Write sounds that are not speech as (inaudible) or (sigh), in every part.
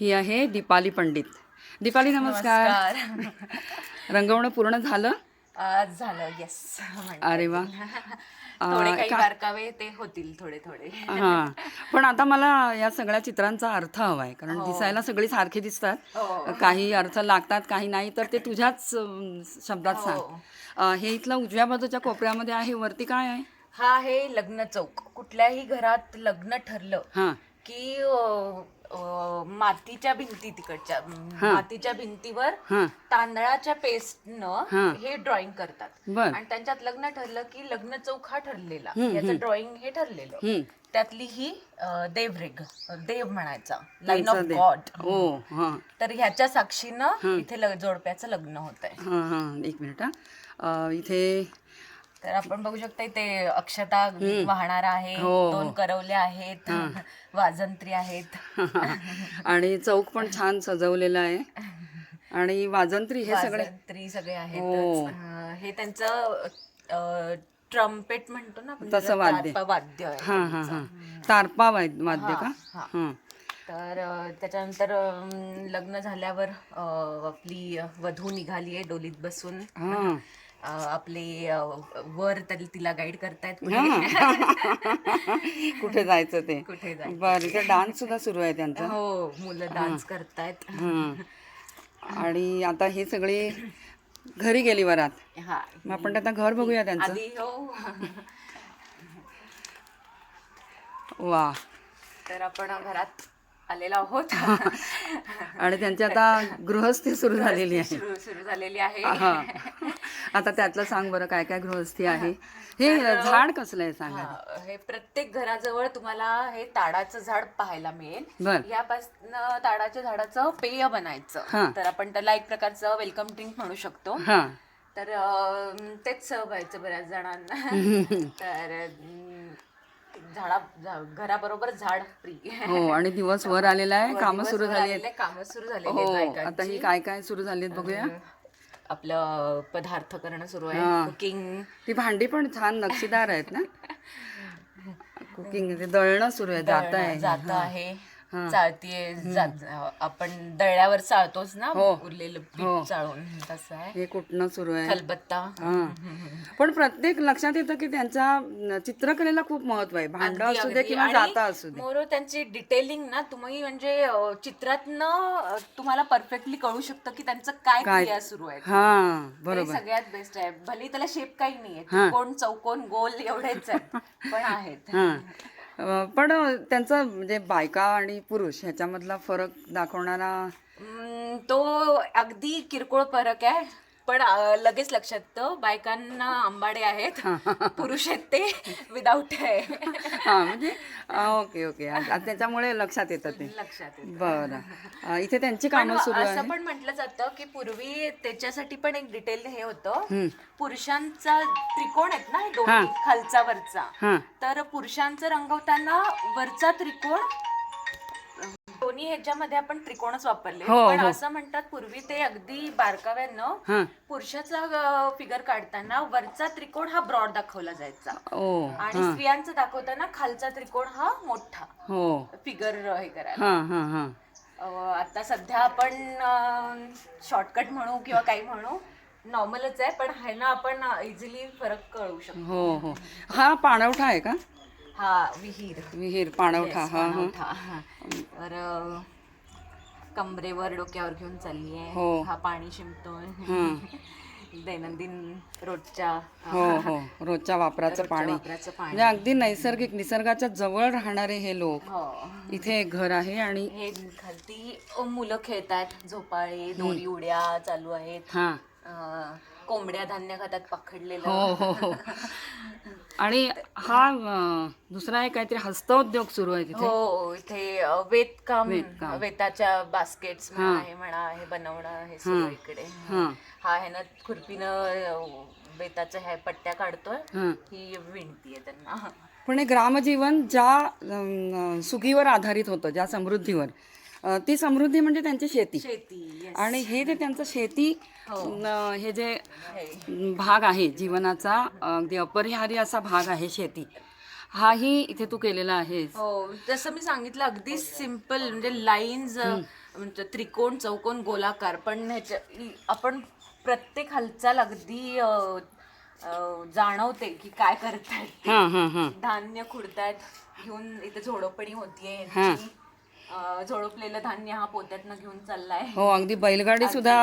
ही आहे दीपाली पंडित. दीपाली नमस्कार. रंगवणं पूर्ण झालं? आज झालं येस अरे वा. थोडे काही बारकावे ते होतील थोडे थोडे. हा. पण आता मला या सगळ्या चित्रांचा अर्थ हवाय कारण दिसायला सगळी सारखी दिसतात. हो. काही अर्थ लागतात काही नाही तर ते तुझ्याच शब्दात सांग. हो. हे इथलं उजव्या बाजूच्या कोपऱ्यामध्ये आहे वरती काय आहे? हा आहे लग्न चौक. कुठल्याही घरात लग्न ठरलं हा. की मातीच्या भिंती तिकडच्या मातीच्या भिंतीवर तांदळाच्या पेस्टनं हा. ड्रॉइंग करतात. आणि त्यांच्यात लग्न ठरलं की लग्न हा ठरलेला. याचं ड्रॉइंग हे ठरलेलं. त्यातली ही देवरेग देव म्हणायचा. Line of. गॉड हा तर ह्याच्या साक्षीनं इथे जोडप्याचं लग्न होत आहे हा हा. एक मिनिट इथे तर आपण बघू शकता इथे अक्षता वाहणार आहे हो, हो. दोन करवले आहेत वाजंत्री आहेत. (laughs) आणि चौक पण छान सजवलेला आहे. आणि वाजंत्री हे सगळे वाजंत्री सगळे हो. आहेत हे त्यांचं ट्रम्पेट म्हणतो ना आपण तसं त्याला, वाद्य. तारपा वाद्य आहे हा हा हा. तारपा वाद- वाद्य का? हा. हा. तर अ, त्याच्यानंतर अम, लग्न झाल्यावर अ, आपली वधू निघाली आहे डोलीत बसून. हा. आपले वर तरी तिला गाईड करतायत (laughs) कुठे जायचं ते? कुठे जायचं. बरं डान्स सुद्धा सुरू आहे त्यांचा. हो मुलं डान्स करतायत. हा आणि आता हे सगळे घरी गेली वरात. हा. मग आपण आता घर बघूया त्यांचं. हो. वा. तर आपण घरात आलेलो आहोत. (laughs) आणि त्यांची आता गृहस्थी सुरू झालेली आहे. सुरू झालेली आहे. आता त्यातलं सांग बरं काय काय गृहस्थी आहे? हे झाड कसलं आहे सांगा हा, हे प्रत्येक घराजवळ तुम्हाला हे ताडाचं झाड पाहायला मिळेल. यापासून ताडाच्या झाडाचं पेय हा. बनायचं तर आपण त्याला एक प्रकारचं वेलकम ड्रिंक म्हणू शकतो. हा. तर अं, तेच व्हायचं बऱ्याच जणांना. (laughs) तर अं, झाडा झा- घराबरोबर झाड फ्री हो आणि दिवस वर आलेला आहे कामं सुरू झाली आहेत. काम सुरू झालेले हो आहेत आता बायकांची. ही काय काय सुरू झाली आहेत बघूया आपलं पदार्थ करणं सुरू. आहे कुकिंग ती भांडी पण छान नक्षीदार आहेत ना. (laughs) कुकिंग दळणं सुरू आहे जात आहे. जात आहे. चाळतीये जात आपण दळल्यावर चाळतोच ना हो. उरलेलं हो. पीठ चाळून तसं आहे. हे कुठनं सुरू आहे? खलबत्ता. हा. पण प्रत्येक लक्षात येतं की त्यांच्या अं, चित्रकलेला खूप महत्त्व आहे. भांड अगदी, असू दे अगदी. किंवा आणि जाता असू दे. मोरो त्यांची डिटेलिंग ना तुम्ही म्हणजे अं, चित्रातनं अं, तुम्हाला परफेक्टली कळू शकतं की त्यांचं काय क्रिया सुरू आहे हा ते बरोबर. सगळ्यात बेस्ट आहे. भले त्याला शेप काही नाहीये. हा. कोण चौकोन गोल एवढेच आहेत. पण आहेत. हा. पण त्यांचं म्हणजे बायका आणि पुरुष ह्याच्यामधला फरक दाखवणारा तो अगदी किरकोळ फरक आहे. पण लगेच लक्षात येतं बायकांना आंबाडे आहेत (laughs) पुरुष आहेत ते विदाऊट आहे हा म्हणजे ओके ओके. (laughs) त्याच्यामुळे लक्षात येतं ते. लक्षात येतं. बरं. इथे त्यांची कामं सुरू असं पण म्हटलं जातं की पूर्वी त्याच्यासाठी पण एक डिटेल हे होतं. पुरुषांचा त्रिकोण आहेत ना दोन्ही खालचा वरचा. तर पुरुषांचं रंगवताना वरचा त्रिकोण दोन्ही ह्याच्यामध्ये आपण त्रिकोणच वापरले. हो, पण हो. असं म्हणतात पूर्वी ते अगदी बारकाव्यानं पुरुषाचा फिगर काढताना वरचा त्रिकोण हा ब्रॉड दाखवला जायचा. ओ आणि स्त्रियांचं दाखवताना खालचा त्रिकोण हा मोठा हो. फिगर हे करायला. हा हा हा. अं, आता सध्या आपण शॉर्टकट म्हणू किंवा काही म्हणू नॉर्मलच आहे पण ह्यानं आपण इझिली फरक कळू शकतो. हो हो. हा पाणवठा आहे का? हा विहीर. विहीर पाणवठा हा हा. तर अं, कमरेवर डोक्यावर घेऊन चालली आहे हो. हा पाणी शिंपतोय. (laughs) दैनंदिन रोजच्या हो. हो रोजच्या वापराचं पाणी. वापराचं पाणी. म्हणजे अगदी नैसर्गिक निसर्गाच्या जवळ राहणारे हे लोक हो. इथे एक घर आहे आणि हे खालती मुलं खेळतात झोपाळे दोरी उड्या चालू आहेत. हा. अं, कोंबड्या धान्य खातात पकडलेलं हो हो हो. (laughs) आणि हा अं, दुसरा एक काहीतरी हस्तोद्योग सुरू आहे तिथे? हो इथे अ, वेतकाम वेतकाम. वेताच्या बास्केट्स म्हणा हे म्हणा हे बनवणं हे सगळं इकडे. हा. हा आहे ना खुरपीनं अ, वेताच्या ह्या पट्ट्या काढतोय. हा. ही विणती आहे त्यांना. पण हे ग्रामजीवन ज्या अं, सुगीवर आधारित होतं ज्या समृद्धीवर ती समृद्धी म्हणजे त्यांची शेती शेती. आणि हे जे त्यांचं शेती अं, हे जे हे. भाग आहे जीवनाचा अगदी अपरिहार्य असा भाग आहे शेती हाही इथे तू केलेला आहेस हो जसं मी सांगितलं अगदी सिंपल म्हणजे लाईन्स म्हणजे त्रिकोण चौकोन गोलाकार पण ह्याच्या आपण प्रत्येक हालचाल अगदी जाणवते की काय करतायत हां हां हां धान्य खुडतायत घेऊन इथे झोडपणी होतीये हा. झोडपलेलं धान्य हा पोत्यातनं घेऊन चाललाय. हो अगदी बैलगाडी सुद्धा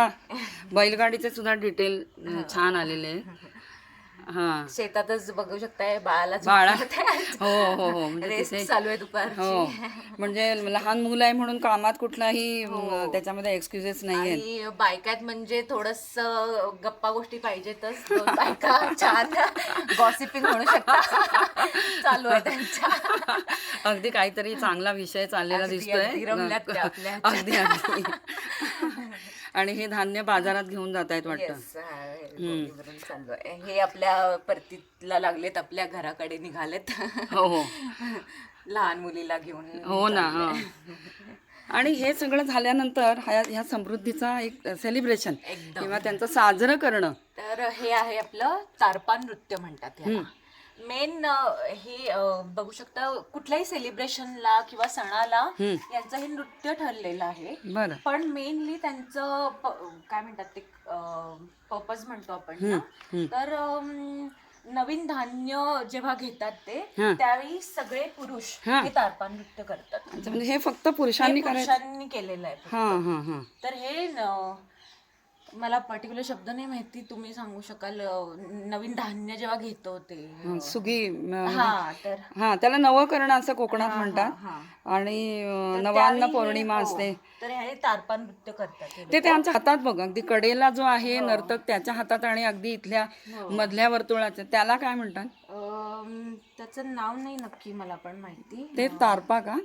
बैलगाडीचे सुद्धा डिटेल छान आलेले. आहे हां. शेतातच बघू शकताय बाळाला बाळा. हो हो हो म्हणजे तिथे चालू आहे दुपारची. हो. म्हणजे लहान मुलं आहे म्हणून कामात कुठलाही अं, त्याच्यामध्ये एक्सक्युजेस नाही आहेत आणि बायकात म्हणजे थोडस गप्पा गोष्टी पाहिजेतच. (laughs) दोन बायका छान गॉसिपिंग म्हणू शकता. चालू आहे त्यांच्या. अगदी काहीतरी चांगला विषय चाललेला अगदी, दिसतोय. अगदी रमल्यात त्या आपल्या. अगदी. अगदी आणि हे धान्य बाजारात घेऊन जात आहेत वाटतं. Yes, चालू आहे हे आपल्या परतीला लागलेत आपल्या घराकडे निघालेत. हो हो. (laughs) लहान मुलीला घेऊन हो ना हो. आणि हे सगळं झाल्यानंतर ह्या ह्या समृद्धीचा एक सेलिब्रेशन एकदम. किंवा त्यांचं साजरं करणं. तर हे आहे आपलं तारपा नृत्य म्हणतात मेन हे अ, बघू शकता कुठल्याही सेलिब्रेशनला किंवा सणाला यांचं हे नृत्य ठरलेलं आहे. बरं. पण मेनली त्यांचं प- काय म्हणतात ते पर्पज म्हणतो आपण ना. तर नवीन धान्य जेव्हा घेतात ते. त्यावेळी सगळे पुरुष हा. हे तारपा नृत्य करतात. अच्छा, म्हणजे हे फक्त पुरुषांनी हे करायचं? पुरुषांनी केलेलं आहे हां हां हां. तर हे न- मला पर्टिक्युलर शब्द नाही माहिती तुम्ही सांगू शकाल अ, नवीन धान्य जेव्हा घेतो ते. हं, सुगी हा तर. हा त्याला नवकरण असं कोकणात म्हणतात. हा. आणि अं, तर नवान्न त्यावेळी हे- पौर्णिमा हो, असते. तर हे तारपा नृत्य करतात हे ते त्यांच्या हातात बघ अगदी कडेला जो आहे हो. नर्तक त्याच्या हातात आणि अगदी इथल्या मधल्या वर्तुळाच्या त्याला काय म्हणतात? त्याचं नाव नाही नक्की मला पण माहिती. ते तारपा का?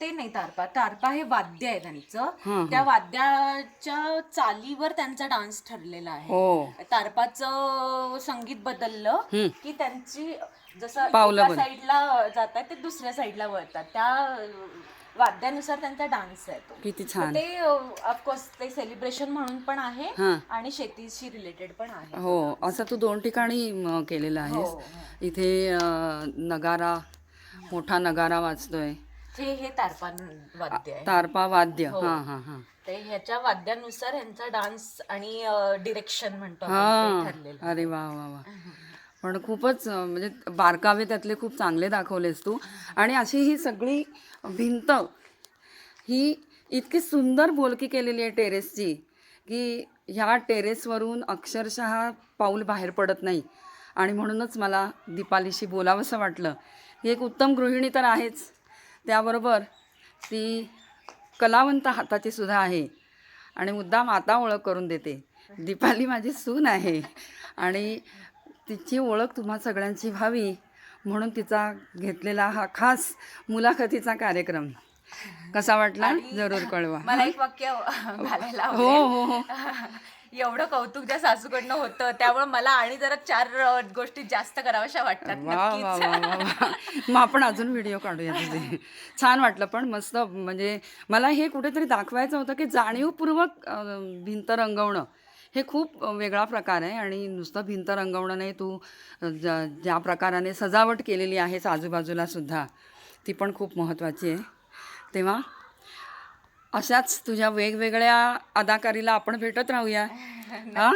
ते नाही तारपा. तारपा हे वाद्य आहे हा, त्यांचं त्या वाद्याच्या चालीवर त्यांचा डान्स ठरलेला आहे. हो. तारपाचं संगीत बदललं की त्यांची जसं एका साईडला जातात ते दुसऱ्या साईडला वळतात. त्या वाद्यानुसार त्यांचा डान्स आहे तो. किती छान. ते ऑफकोर्स ते सेलिब्रेशन म्हणून पण आहे हा. आणि शेतीशी रिलेटेड पण आहे. हो असं तू दोन ठिकाणी केलेलं हो, आहेस. इथे अं, नगारा मोठा नगारा वाजतोय. हे हे तारपा वाद्य आहे. तारपा वाद्य. हो. हा हा हा. ते ह्याच्या वाद्यानुसार ह्यांचा डान्स आणि डिरेक्शन म्हणतो आपण ते ठरलेलं अरे वा वा वा. पण खूपच अं, म्हणजे बारकावे त्यातले खूप चांगले दाखवलेस तू. आणि अशी ही सगळी भिंत ही इतकी सुंदर बोलकी केलेली आहे टेरेसची की ह्या टेरेसवरून अक्षरशः पाऊल बाहेर पडत नाही. आणि म्हणूनच मला दीपालीशी बोलावंसं वाटलं. ही एक उत्तम गृहिणी तर आहेच. त्याबरोबर ती कलावंत हाताची सुद्धा आहे. आणि मुद्दाम आता ओळख करून देते. दीपाली माझी सून आहे. आणि तिची ओळख तुम्हा सगळ्यांची व्हावी म्हणून तिचा घेतलेला हा खास मुलाखतीचा कार्यक्रम. कसा वाटला? जरूर कळवा. (laughs) मला एक वाक्य घालायला हो. हो हो. (laughs) एवढं कौतुक ज्या सासूकडनं होतं त्यामुळे मला आणि जरा चार गोष्टी जास्त कराव्याशा वाटतात मग आपण अजून व्हिडिओ काढूया तुझे (laughs) छान वाटलं पण मस्त म्हणजे मला हे कुठेतरी दाखवायचं होतं की जाणीवपूर्वक भिंत रंगवणं हे खूप वेगळा प्रकार आहे आणि नुसतं भिंत रंगवणं नाही तू ज ज्या प्रकाराने सजावट केलेली आहेस आजूबाजूला सुद्धा ती पण खूप महत्त्वाची आहे. तेव्हा अशाच तुझ्या वेगवेगळ्या अदाकारीला आपण भेटत राहूया. (laughs) हां?